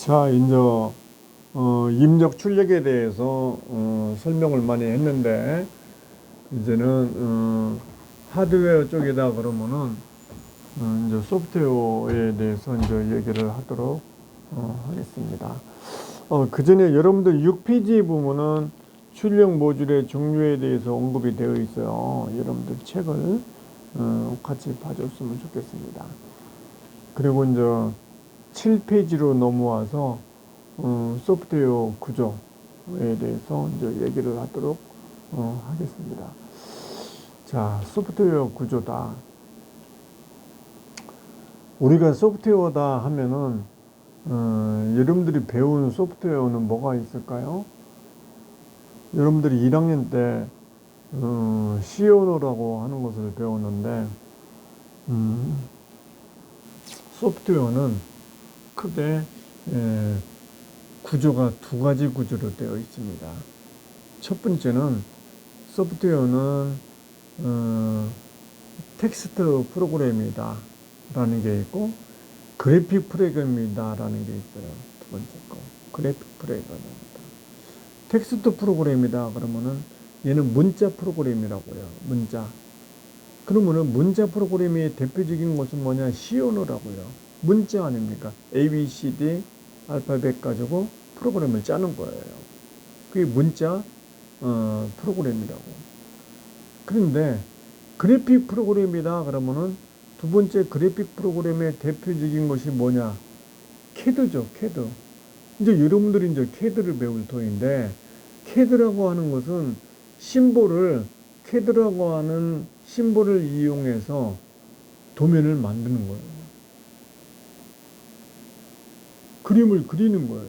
자, 이제 어, 입력 출력에 대해서 어, 설명을 많이 했는데 이제는 어, 하드웨어 쪽이다 그러면은 어, 이제 소프트웨어에 대해서 이제 얘기를 하도록 어, 하겠습니다. 어, 그 전에 여러분들 6페이지 보면은 출력 모듈의 종류에 대해서 언급이 되어 있어요. 여러분들 책을 어, 같이 봐줬으면 좋겠습니다. 그리고 이제 7페이지로 넘어와서 어, 소프트웨어 구조에 대해서 이제 얘기를 하도록 어, 하겠습니다. 자, 소프트웨어 구조다. 우리가 소프트웨어다 하면은 어, 여러분들이 배운 소프트웨어는 뭐가 있을까요? 여러분들이 1학년 때 어, 시오노라고 하는 것을 배웠는데 음, 소프트웨어는 크게 에, 구조가 두 가지 구조로 되어 있습니다. 첫 번째는 소프트웨어는 어, 텍스트 프로그램이다 라는 게 있고 그래픽 프로그램이다 라는 게 있어요. 두 번째 거 그래픽 프로그램입니다. 텍스트 프로그램이다 그러면은 얘는 문자 프로그램이라고요. 문자. 그러면은 문자 프로그램의 대표적인 것은 뭐냐? 시오노라고요. 문자 아닙니까? A, B, C, D 알파벳 가지고 프로그램을 짜는 거예요. 그게 문자 어, 프로그램이라고. 그런데 그래픽 프로그램이다 그러면은 두 번째 그래픽 프로그램의 대표적인 것이 뭐냐? 캐드죠, 캐드. 이제 여러분들이 이제 캐드를 배울 터인데 캐드라고 하는 것은 심볼을 캐드라고 하는 심볼을 이용해서 도면을 만드는 거예요. 그림을 그리는 거예요.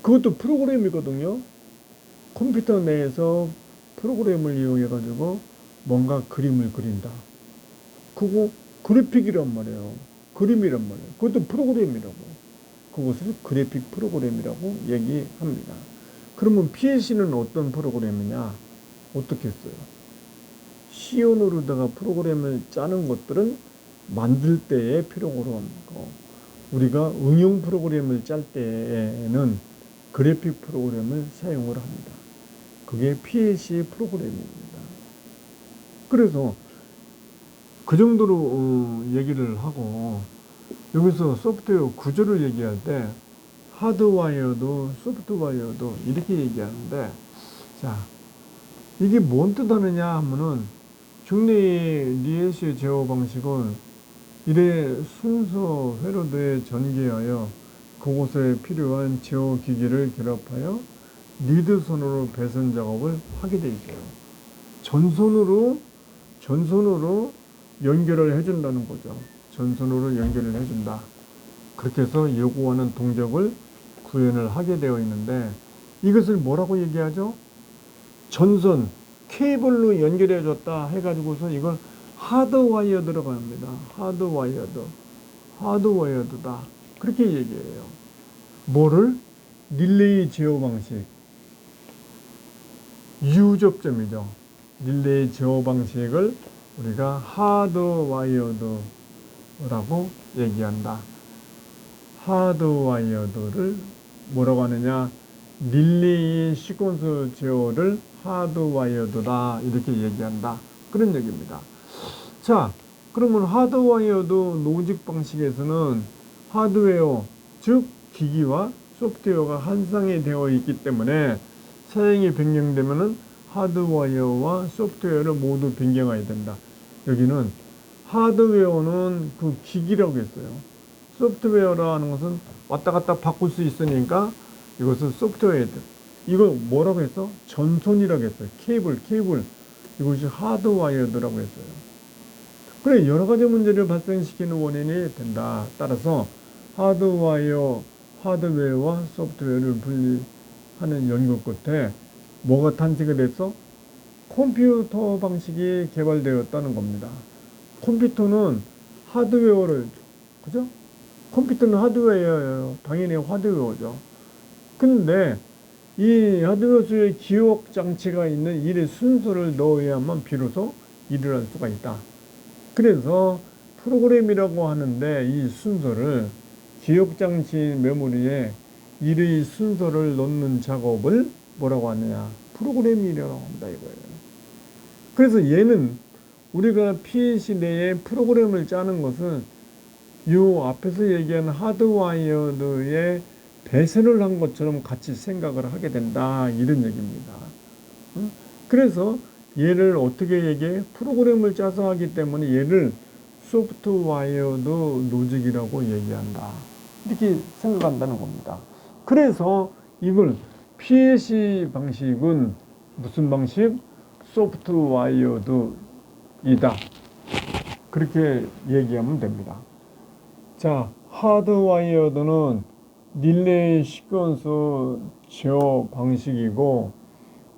그것도 프로그램이거든요. 컴퓨터 내에서 프로그램을 이용해 가지고 뭔가 그림을 그린다. 그거 그래픽이란 말이에요. 그림이란 말이에요. 그것도 프로그램이라고. 그것을 그래픽 프로그램이라고 얘기합니다. 그러면 PLC는 어떤 프로그램이냐? 어떻게 써요? 시온으로다가 프로그램을 짜는 것들은 만들 때의 필요로 거. 우리가 응용 프로그램을 짤 때에는 그래픽 프로그램을 사용을 합니다. 그게 PLC 프로그램입니다. 그래서 그 정도로 어, 얘기를 하고 여기서 소프트웨어 구조를 얘기할 때 하드와이어도 소프트와이어도 이렇게 얘기하는데 자 이게 뭔 뜻하느냐 하면은 중뇌의 리에시의 제어 방식은 이래 순서 회로도에 전개하여 그곳에 필요한 제어 기기를 결합하여 리드선으로 배선 작업을 하게 돼 있어요. 전선으로 전선으로 연결을 해준다는 거죠. 전선으로 연결을 해준다. 그렇게 해서 요구하는 동작을 구현을 하게 되어 있는데 이것을 뭐라고 얘기하죠? 전선 케이블로 연결해 줬다 해가지고서 이걸 하드와이어 들어갑니다. 하드와이어드. 하드와이어드다. 그렇게 얘기해요. 뭐를? 릴레이 제어 방식. 유접점이죠. 릴레이 제어 방식을 우리가 하드와이어드라고 얘기한다. 하드와이어드를 뭐라고 하느냐? 릴레이 시퀀스 제어를 하드와이어드다 이렇게 얘기한다. 그런 얘기입니다. 자, 그러면 하드와이어드 노직 방식에서는 하드웨어, 즉 기기와 소프트웨어가 한상이 되어 있기 때문에 사양이 변경되면은 하드와이어와 소프트웨어를 모두 변경해야 된다. 여기는 하드웨어는 그 기기라고 했어요. 소프트웨어라는 것은 왔다 갔다 바꿀 수 있으니까 이것은 소프트웨어. 이거 뭐라고 했어? 전선이라고 했어요. 케이블, 케이블. 이것이 하드와이어드라고 했어요. 그래, 여러 가지 문제를 발생시키는 원인이 된다. 따라서 하드와이어, 하드웨어와 소프트웨어를 분리하는 연구 끝에 뭐가 탄생이 됐어? 컴퓨터 방식이 개발되었다는 겁니다. 컴퓨터는 하드웨어를, 그죠? 컴퓨터는 하드웨어예요. 당연히 하드웨어죠. 근데 이 하드웨어 속에 기억 장치가 있는 일의 순서를 넣어야만 비로소 일을 할 수가 있다. 그래서 프로그램이라고 하는데 이 순서를 기억장치 메모리에 일의 순서를 넣는 작업을 뭐라고 하느냐 프로그램이라고 한다 이거예요. 그래서 얘는 우리가 PLC 내에 프로그램을 짜는 것은 요 앞에서 얘기한 하드와이어드의 배선을 한 것처럼 같이 생각을 하게 된다 이런 얘기입니다. 어? 그래서 얘를 어떻게 얘기해? 프로그램을 짜서 하기 때문에 얘를 소프트와이어드 로직이라고 얘기한다. 이렇게 생각한다는 겁니다. 그래서 이걸 PLC 방식은 무슨 방식? 소프트와이어드이다. 그렇게 얘기하면 됩니다. 자, 하드와이어드는 릴레이 시퀀스 제어 방식이고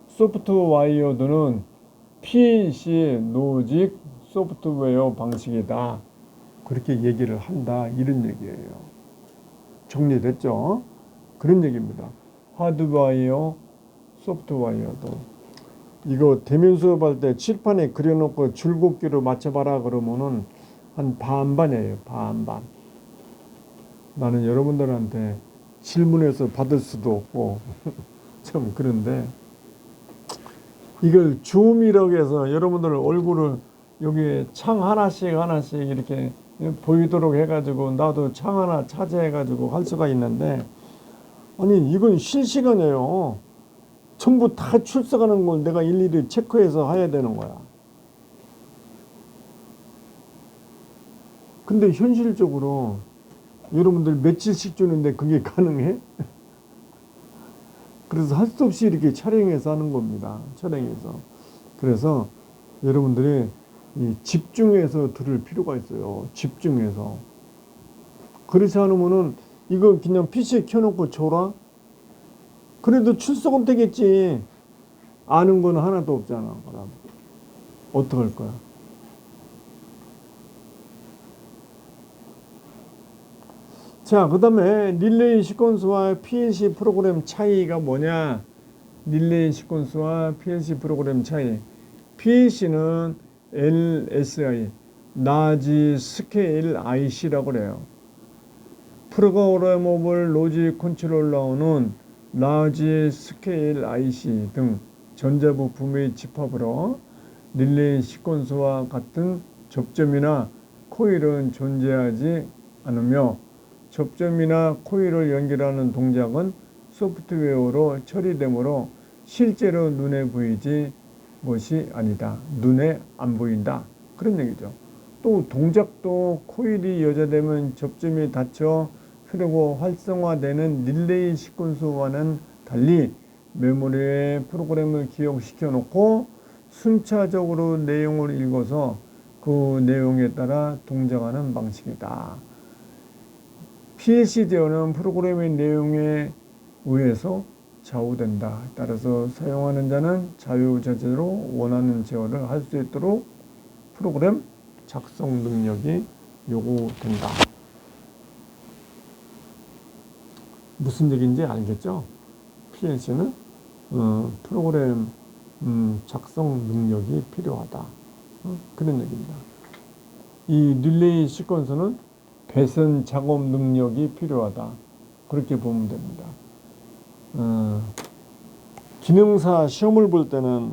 소프트와이어드는 PLC 로직 소프트웨어 방식이다. 그렇게 얘기를 한다. 이런 얘기예요. 정리됐죠? 그런 얘기입니다. 하드와이어, 소프트와이어도. 이거 대면 수업할 때 칠판에 그려놓고 줄긋기로 맞춰봐라 그러면은 한 반반이에요. 반반. 나는 여러분들한테 질문해서 받을 수도 없고 참 그런데 이걸 줌이라고 해서 여러분들 얼굴을 여기 창 하나씩 하나씩 이렇게 보이도록 해가지고 나도 창 하나 차지해가지고 할 수가 있는데 아니 이건 실시간이에요. 전부 다 출석하는 걸 내가 일일이 체크해서 해야 되는 거야. 근데 현실적으로 여러분들 며칠씩 주는데 그게 가능해? 그래서 할 수 없이 이렇게 촬영해서 하는 겁니다. 촬영해서. 그래서 여러분들이 이 집중해서 들을 필요가 있어요. 집중해서. 그렇지 않으면은 이거 그냥 PC에 켜놓고 줘라? 그래도 출석은 되겠지. 아는 건 하나도 없잖아. 그럼. 어떡할 거야? 자, 그 다음에 릴레이 시퀀스와 PLC 프로그램 차이가 뭐냐? 릴레이 시퀀스와 PLC 프로그램 차이. PLC는 LSI, 라지 스케일 IC라고 그래요. 프로그래머블 로직 컨트롤러는 라지 스케일 IC 등 전자부품의 집합으로 릴레이 시퀀스와 같은 접점이나 코일은 존재하지 않으며 접점이나 코일을 연결하는 동작은 소프트웨어로 처리되므로 실제로 눈에 보이지 것이 아니다. 눈에 안 보인다. 그런 얘기죠. 또 동작도 코일이 여자되면 접점이 닫혀 흐르고 활성화되는 릴레이 시퀀스와는 달리 메모리에 프로그램을 기억시켜 놓고 순차적으로 내용을 읽어서 그 내용에 따라 동작하는 방식이다. PLC 제어는 프로그램의 내용에 의해서 좌우된다. 따라서 사용하는 자는 자유자재로 원하는 제어를 할 수 있도록 프로그램 작성 능력이 요구된다. 무슨 얘기인지 알겠죠? PLC는 어, 프로그램 음, 작성 능력이 필요하다. 어? 그런 얘기입니다. 이 릴레이 시퀀스는 배선 작업 능력이 필요하다. 그렇게 보면 됩니다. 어, 기능사 시험을 볼 때는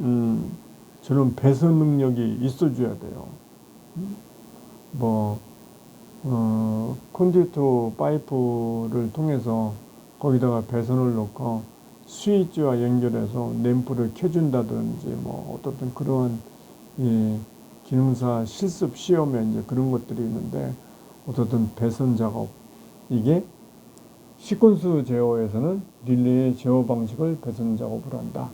음, 저는 배선 능력이 있어줘야 돼요. 뭐 어, 콘듀트 파이프를 통해서 거기다가 배선을 넣고 스위치와 연결해서 램프를 켜준다든지 뭐 어떻든 그런 이 기능사 실습 시험에 이제 그런 것들이 있는데 어떻든 배선 작업 이게 시퀀스 제어에서는 릴레이 제어 방식을 배선 작업을 한다.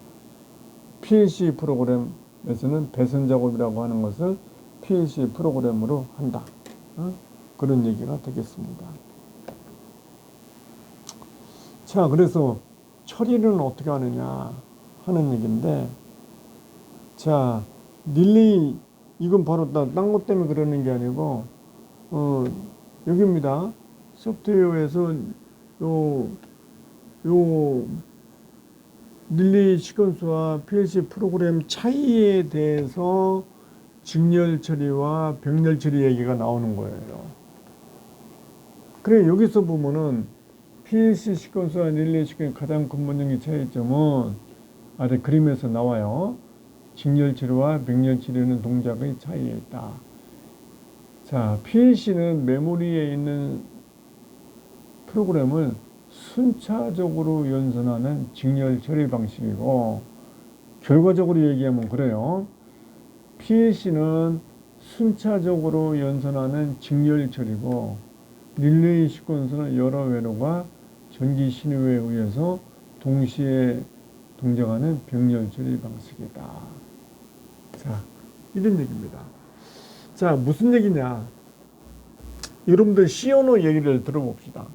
PLC 프로그램에서는 배선 작업이라고 하는 것을 PLC 프로그램으로 한다. 어? 그런 얘기가 되겠습니다. 자, 그래서 처리는 어떻게 하느냐 하는 얘기인데, 자, 릴레이, 이건 바로 딴것 때문에 그러는 게 아니고, 어, 여기입니다. 소프트웨어에서 요, 요, 릴레이 시퀀스와 PLC 프로그램 차이에 대해서 직렬 처리와 병렬 처리 얘기가 나오는 거예요. 그래 여기서 보면은 PLC 시퀀스와 릴레이 시퀀스 가장 근본적인 차이점은 아래 그림에서 나와요. 직렬 치료와 백렬 치료는 동작의 차이에 있다. 자, PLC는 메모리에 있는 프로그램을 순차적으로 연산하는 직렬 처리 방식이고 결과적으로 얘기하면 그래요. PLC는 순차적으로 연산하는 직렬 처리고 릴레이 시퀀스는 여러 회로가 전기 신호에 의해서 동시에 동작하는 병렬 처리 방식이다. 자, 이런 얘기입니다. 자, 무슨 얘기냐? 여러분들 시오노 얘기를 들어봅시다.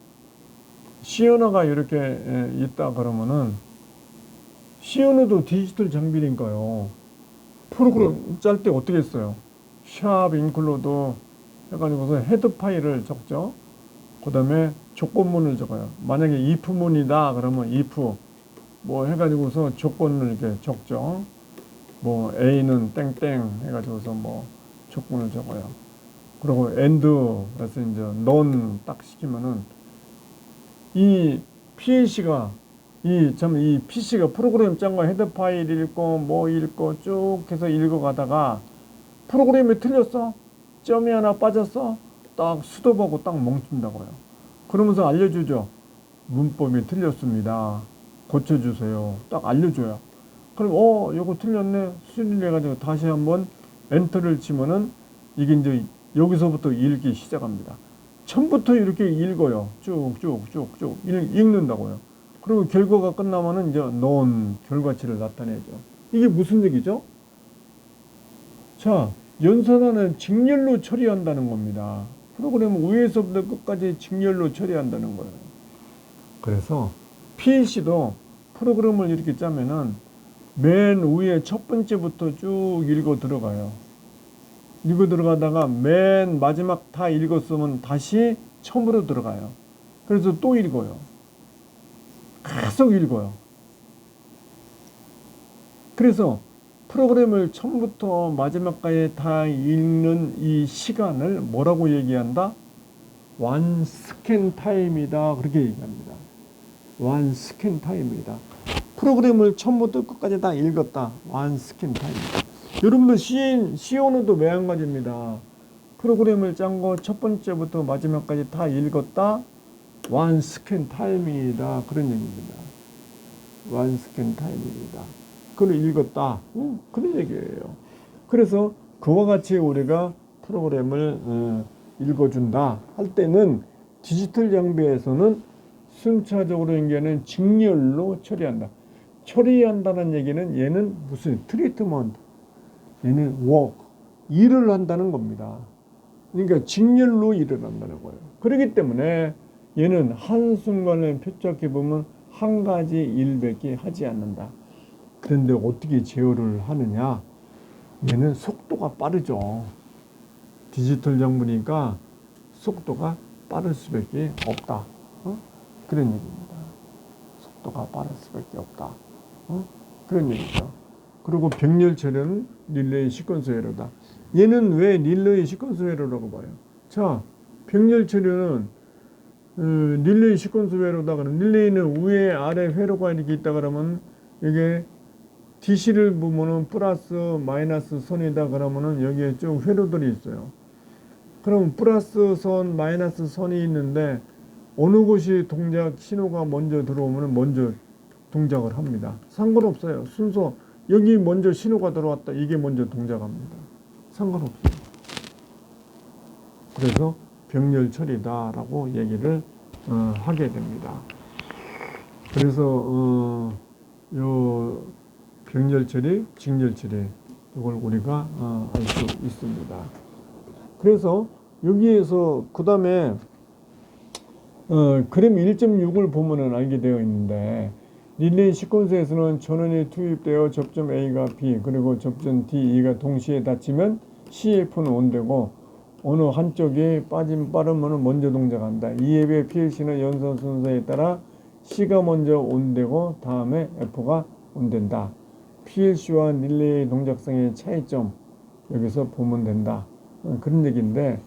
시오노가 이렇게 에, 있다 그러면은 시오노도 디지털 장비니까요. 프로그램 짤 때 어떻게 했어요? 샵 인클로드 해가지고서 헤드 파일을 적죠. 그 다음에 조건문을 적어요. 만약에 if문이다 그러면 if 뭐 해가지고서 조건을 이렇게 적죠. 뭐 a는 땡땡 해가지고서 뭐 조건을 적어요. 그리고 and 그래서 이제 non 딱 시키면은 이 PLC가 이 참 이 PC가 프로그램 짠거 헤드 파일 읽고 뭐 읽고 쭉 해서 읽어가다가 프로그램이 틀렸어 점이 하나 빠졌어 딱 수도 보고 딱 멈춘다고요. 그러면서 알려주죠. 문법이 틀렸습니다. 고쳐주세요. 딱 알려줘요. 그럼 어 요거 틀렸네 수리를 해가지고 다시 한번 엔터를 치면은 이게 이제 여기서부터 읽기 시작합니다. 처음부터 이렇게 읽어요. 쭉쭉쭉쭉 읽는다고요. 그리고 결과가 끝나면은 이제 넣은 결과치를 나타내죠. 이게 무슨 얘기죠? 자, 연산하는 직렬로 처리한다는 겁니다. 프로그램을 위에서부터 끝까지 직렬로 처리한다는 거예요. 그래서 PLC도 프로그램을 이렇게 짜면은 맨 위에 첫 번째부터 쭉 읽어 들어가요. 읽어 들어가다가 맨 마지막 다 읽었으면 다시 처음으로 들어가요. 그래서 또 읽어요. 계속 읽어요. 그래서 프로그램을 처음부터 마지막까지 다 읽는 이 시간을 뭐라고 얘기한다? 완 스캔 타임이다. 그렇게 얘기합니다. 완 스캔 타임이다. 프로그램을 처음부터 끝까지 다 읽었다. 완 스캔 타임. 여러분들 C, CO는도 매한가지입니다. 프로그램을 짠 거 첫 번째부터 마지막까지 다 읽었다. 완 스캔 타임이다. 그런 얘기입니다. 완 스캔 타임입니다. 그걸 읽었다. 음, 그런 얘기예요. 그래서 그와 같이 우리가 프로그램을 어, 읽어준다 할 때는 디지털 장비에서는 순차적으로 연결하는 직렬로 처리한다. 처리한다는 얘기는 얘는 무슨 트리트먼트, 얘는 워크, 일을 한다는 겁니다. 그러니까 직렬로 일을 한다는 거예요. 그렇기 때문에 얘는 한순간을 표적해 보면 한 가지 일밖에 하지 않는다. 그런데 어떻게 제어를 하느냐? 얘는 속도가 빠르죠. 디지털 장부니까 속도가 빠를 수밖에 없다. 어? 그런 얘기입니다. 속도가 빠를 수밖에 없다. 어? 그런 얘기죠. 그리고 병렬 처리는 릴레이 시퀀스 회로다. 얘는 왜 릴레이 시퀀스 회로라고 봐요? 자, 병렬 처리는 어, 릴레이 시퀀스 회로다 그러면 릴레이는 위에 아래 회로가 이렇게 있다 그러면 이게 DC를 보면은 플러스 마이너스 선이다 그러면은 여기에 쭉 회로들이 있어요. 그럼 플러스 선, 마이너스 선이 있는데 어느 곳이 동작 신호가 먼저 들어오면 먼저 동작을 합니다. 상관없어요. 순서 여기 먼저 신호가 들어왔다. 이게 먼저 동작합니다. 상관없어요. 그래서 병렬 처리다라고 얘기를 어, 하게 됩니다. 그래서 어, 요 병렬 처리, 직렬 처리 이걸 우리가 어, 알수 있습니다. 그래서 여기에서 그 다음에 어, 그램 1.6을 보면은 알게 되어 있는데 릴레이 시퀀스에서는 전원이 투입되어 접점 A가 B 그리고 접점 D, E가 동시에 닫히면 CF는 온되고 어느 한쪽이 빠짐 빠르면 먼저 동작한다. 이에 비해 PLC는 연선 순서에 따라 C가 먼저 온되고 다음에 F가 온된다. PLC와 릴레이 동작성의 차이점 여기서 보면 된다. 어, 그런 얘기인데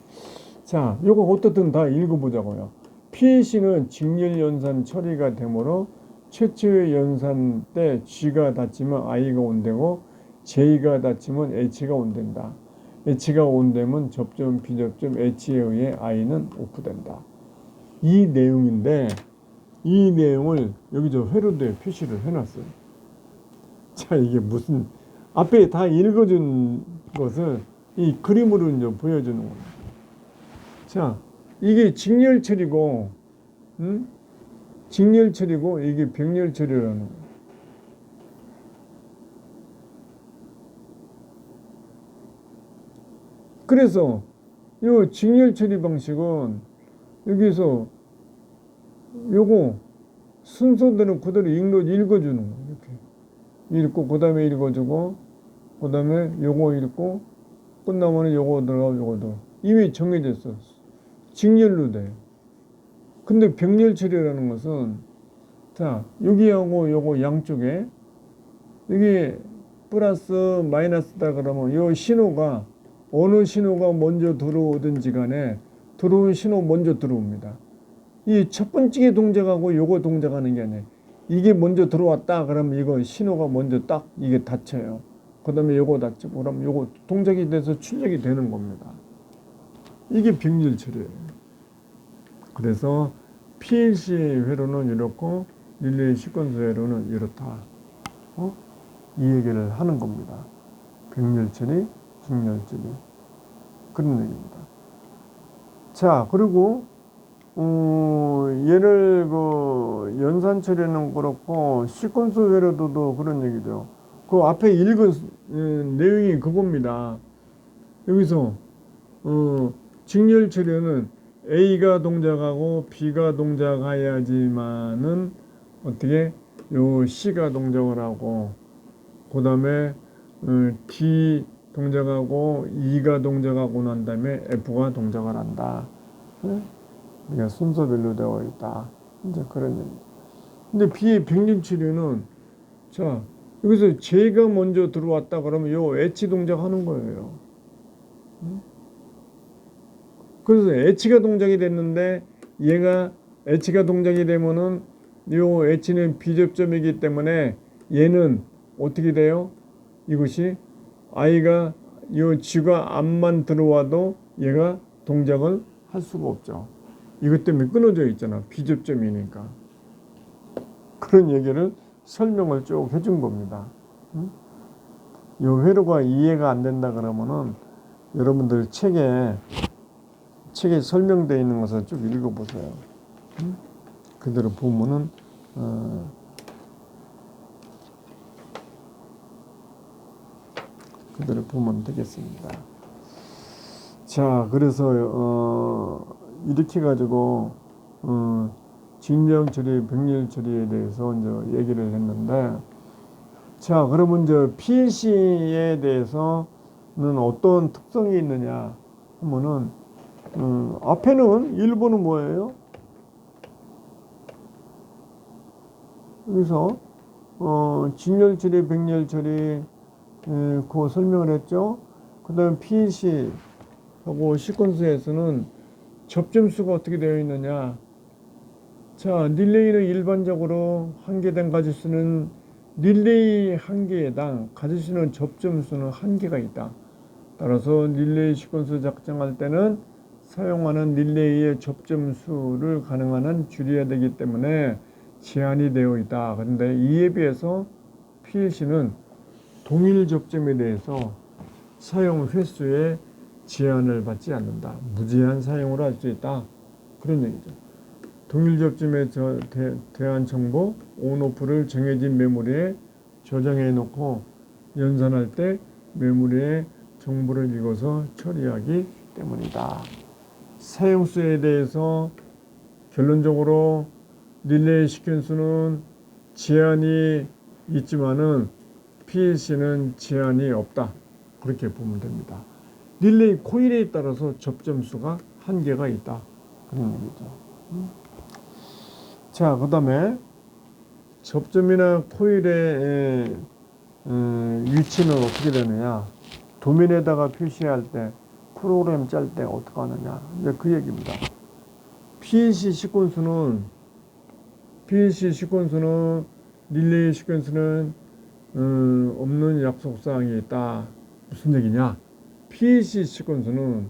자, 요거 어떻든 다 읽어보자고요. PLC는 직렬 연산 처리가 되므로 최초의 연산 때 G가 닫히면 I가 온되고 J가 닫히면 H가 온된다. H가 온되면 접점, 비접점 H에 의해 I는 오프된다. 이 내용인데 이 내용을 여기 저 회로도에 표시를 해놨어요. 자 이게 무슨 앞에 다 읽어준 것을 이 그림으로 이제 보여주는 겁니다. 자 이게 직렬처리고, 음? 직렬처리고 이게 병렬처리라는 거예요. 그래서 요 직렬 처리 방식은 여기서 요거 순서대로 그대로 읽어, 읽어주는 거예요. 이렇게 읽고 그 다음에 읽어주고 그 다음에 요거 읽고 끝나면 요거 들어가고 요거 들어 이미 정해졌어. 직렬로 돼. 근데 병렬 처리라는 것은 자 여기하고 요거 양쪽에 여기 플러스 마이너스다 그러면 요 신호가 어느 신호가 먼저 들어오든지 간에 들어온 신호 먼저 들어옵니다. 이 첫 번째 동작하고 요거 동작하는 게 아니에요. 이게 먼저 들어왔다 그러면 이거 신호가 먼저 딱 이게 닫혀요. 그 다음에 요거 닫히고 그러면 요거 동작이 돼서 출력이 되는 겁니다. 이게 병렬 처리예요. 그래서 PLC 회로는 이렇고 릴레이 시퀀스 회로는 이렇다. 어? 이 얘기를 하는 겁니다. 병렬 처리, 직렬 처리 그런 얘기입니다. 자 그리고 어, 얘를 그 연산 처리는 그렇고 시퀀스 회로도도 그런 얘기죠. 그 앞에 읽은 음, 내용이 그겁니다. 여기서 어, 직렬 처리는 A가 동작하고 B가 동작해야지만은 어떻게 요 C가 동작을 하고 그 다음에 어, D 동작하고 E가 동작하고 난 다음에 F가 동작을 한다. 네? 그러니까 순서별로 되어 있다. 이제 그런 얘기입니다. 근데 B의 병렬 치료는 자 여기서 J가 먼저 들어왔다 그러면 요 H 동작하는 거예요. 그래서 H가 동작이 됐는데 얘가 H가 동작이 되면은 요 H는 비접점이기 때문에 얘는 어떻게 돼요? 이것이 I가 요 G가 앞만 들어와도 얘가 동작을 할 수가 없죠. 이것 때문에 끊어져 있잖아. 비접점이니까. 그런 얘기를 설명을 쭉 해준 겁니다. 응? 요 회로가 이해가 안 된다 그러면은 여러분들 책에 책에 설명되어 있는 것을 쭉 읽어보세요. 응? 그대로 보면은 어, 그대로 보면 되겠습니다. 자, 그래서 어, 이렇게 가지고 어, 징령 처리, 병렬 처리에 대해서 이제 얘기를 했는데, 자, 그러면 이제 PLC에 대해서는 어떤 특성이 있느냐 하면은 음, 앞에는 1번은 뭐예요? 여기서 어, 진열 처리, 백열 처리 에, 그거 설명을 했죠. 그 다음에 PLC 하고 시퀀스에서는 접점수가 어떻게 되어 있느냐. 자, 릴레이는 일반적으로 한계된 가지수는 릴레이 한 개당 가지수는 접점수는 한 개가 있다. 따라서 릴레이 시퀀스 작성할 때는 사용하는 릴레이의 접점수를 가능한 한 줄여야 되기 때문에 제한이 되어 있다. 그런데 이에 비해서 PLC는 동일 접점에 대해서 사용 횟수에 제한을 받지 않는다. 무제한 사용을 할 수 있다. 그런 얘기죠. 동일 접점에 저, 대, 대한 정보 온오프를 정해진 메모리에 저장해 놓고 연산할 때 메모리에 정보를 읽어서 처리하기 때문이다. 사용수에 대해서 결론적으로 릴레이 시퀀스는 제한이 있지만은 PLC는 제한이 없다. 그렇게 보면 됩니다. 릴레이 코일에 따라서 접점수가 한계가 있다. 그런 얘기죠. 자, 그 다음에 접점이나 코일의 음, 위치는 어떻게 되느냐. 도면에다가 표시할 때 프로그램 짤 때 어떻게 하느냐. 이제 그 얘기입니다. PEC 시퀀스는 PEC 시퀀스는 릴레이 시퀀스는 음, 없는 약속 사항이 있다. 무슨 얘기냐? PEC 시퀀스는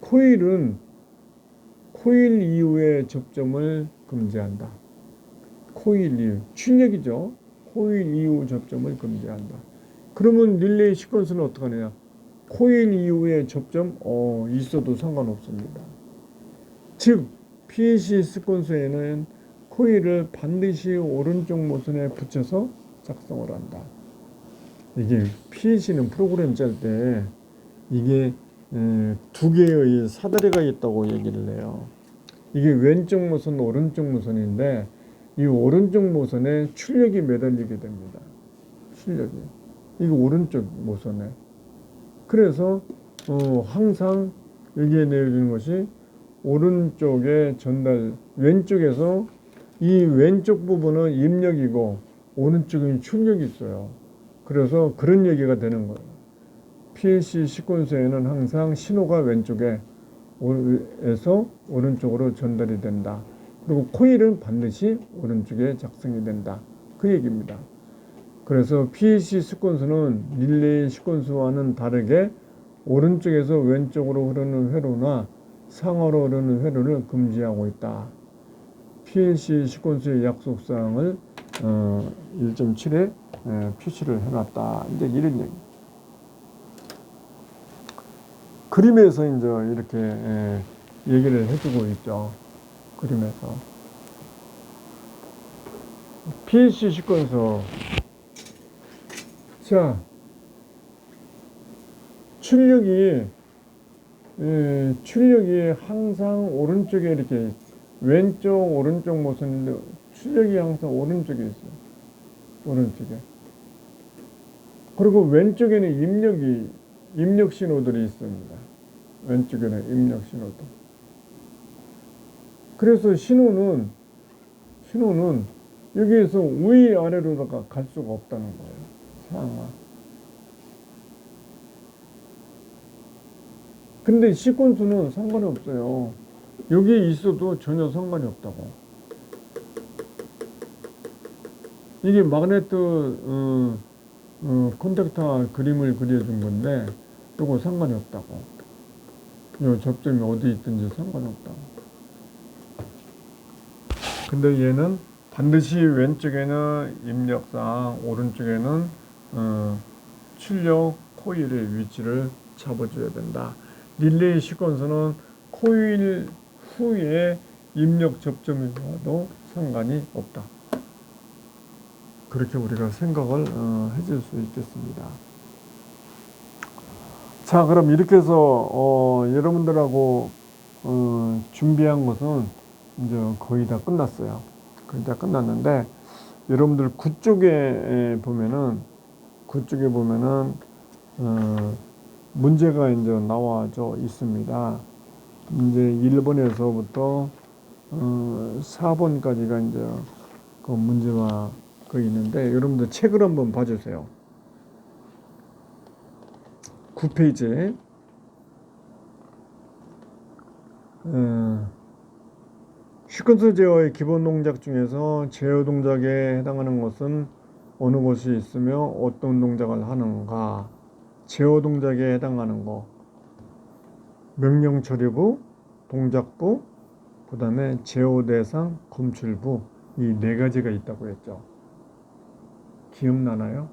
코일은 코일 이후의 접점을 금지한다. 코일 이후 출력이죠. 코일 이후 접점을 금지한다. 그러면 릴레이 시퀀스는 어떻게 하느냐? 코일 이후의 접점 어 있어도 상관없습니다. 즉 PEC 시퀀스에는 코일을 반드시 오른쪽 모선에 붙여서 작성을 한다. 이게 PEC는 프로그램 짤 때 이게 에, 두 개의 사다리가 있다고 얘기를 해요. 이게 왼쪽 모선, 오른쪽 모선인데 이 오른쪽 모선에 출력이 매달리게 됩니다. 출력이. 이거 오른쪽 모선에. 그래서 어, 항상 여기에 내어주는 것이 오른쪽에 전달, 왼쪽에서 이 왼쪽 부분은 입력이고 오른쪽은 출력이 있어요. 그래서 그런 얘기가 되는 거예요. PLC 시퀀스에는 항상 신호가 왼쪽에 에서 오른쪽으로 전달이 된다. 그리고 코일은 반드시 오른쪽에 작성이 된다. 그 얘기입니다. 그래서 PLC 시퀀스는 릴레이 시퀀스와는 다르게 오른쪽에서 왼쪽으로 흐르는 회로나 상하로 흐르는 회로를 금지하고 있다. PLC 시퀀스의 약속사항을 어, 1.7에 표시를 해놨다. 이제 이런 얘기. 그림에서 이제 이렇게 에, 얘기를 해주고 있죠. 그림에서. PLC 시퀀서. 자, 출력이, 에, 출력이 항상 오른쪽에 이렇게 왼쪽, 오른쪽 모습인데 출력이 항상 오른쪽에 있어요. 오른쪽에. 그리고 왼쪽에는 입력이, 입력 신호들이 있습니다. 왼쪽에는 입력 신호들. 그래서 신호는, 신호는 여기에서 위 아래로다가 갈 수가 없다는 거예요. 상하. 근데 시퀀스는 상관이 없어요. 여기에 있어도 전혀 상관이 없다고. 이게 마그네트 어, 어, 콘택터 그림을 그려준 건데 이거 상관이 없다고. 이 접점이 어디 있든지 상관이 없다고. 근데 얘는 반드시 왼쪽에는 입력상 오른쪽에는 어, 출력 코일의 위치를 잡아줘야 된다. 릴레이 시퀀스는 코일 후에 입력 접점이 와도 상관이 없다. 그렇게 우리가 생각을 어, 해줄 수 있겠습니다. 자, 그럼 이렇게 해서 어, 여러분들하고 어, 준비한 것은 이제 거의 다 끝났어요. 거의 다 끝났는데 여러분들 그쪽에 보면은 그쪽에 보면은 어, 문제가 이제 나와져 있습니다. 이제 1번에서부터 어, 4번까지가 이제 그 문제가 그 있는데 여러분들 책을 한번 봐주세요. 9페이지. 어, 시퀀스 제어의 기본 동작 중에서 제어 동작에 해당하는 것은 어느 것이 있으며 어떤 동작을 하는가? 제어 동작에 해당하는 거. 명령 처리부, 동작부, 그 다음에 제어 대상, 검출부 이 네 가지가 있다고 했죠. 기억나나요?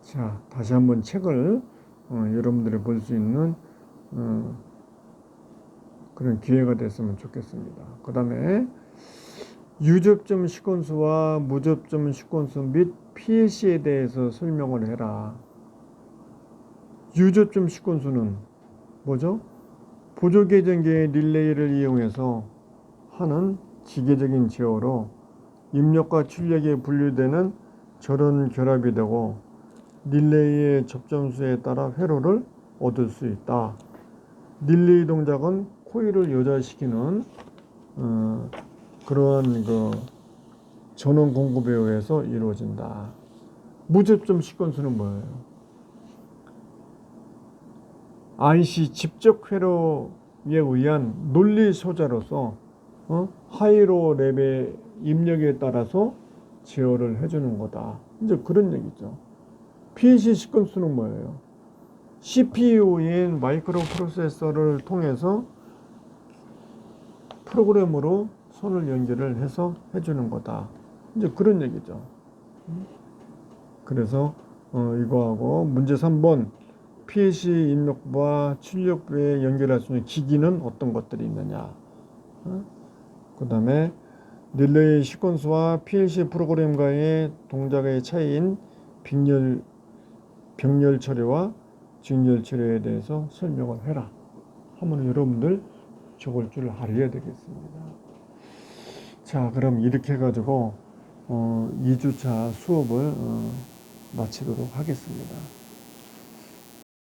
자, 다시 한번 책을 어, 여러분들이 볼 수 있는 어, 그런 기회가 됐으면 좋겠습니다. 그 다음에 유접점 시퀀스와 무접점 시퀀스 및 PLC에 대해서 설명을 해라. 유접점 시퀀스는 뭐죠? 보조 계정계의 릴레이를 이용해서 하는 기계적인 제어로 입력과 출력에 분류되는 저런 결합이 되고 릴레이의 접점수에 따라 회로를 얻을 수 있다. 릴레이 동작은 코일을 여자시키는 어, 그러한 그 전원 공급에 의해서 이루어진다. 무접점 시퀀스는 뭐예요? IC 직접 회로 의한 논리 소자로서 어? 하이로 랩의 입력에 따라서 제어를 해주는 거다. 이제 그런 얘기죠. PLC 시퀀스는 뭐예요? CPU인 마이크로 프로세서를 통해서 프로그램으로 손을 연결을 해서 해주는 거다. 이제 그런 얘기죠. 그래서 어, 이거하고 문제 3번 PLC 입력부와 출력부에 연결할 수 있는 기기는 어떤 것들이 있느냐. 어? 그 다음에 릴레이 시퀀스와 PLC 프로그램과의 동작의 차이인 빙열, 병렬 처리와 직렬 처리에 대해서 설명을 해라. 하면 여러분들 적을 줄 알아야 되겠습니다. 자, 그럼 이렇게 해가지고 어, 2주차 수업을 어, 마치도록 하겠습니다.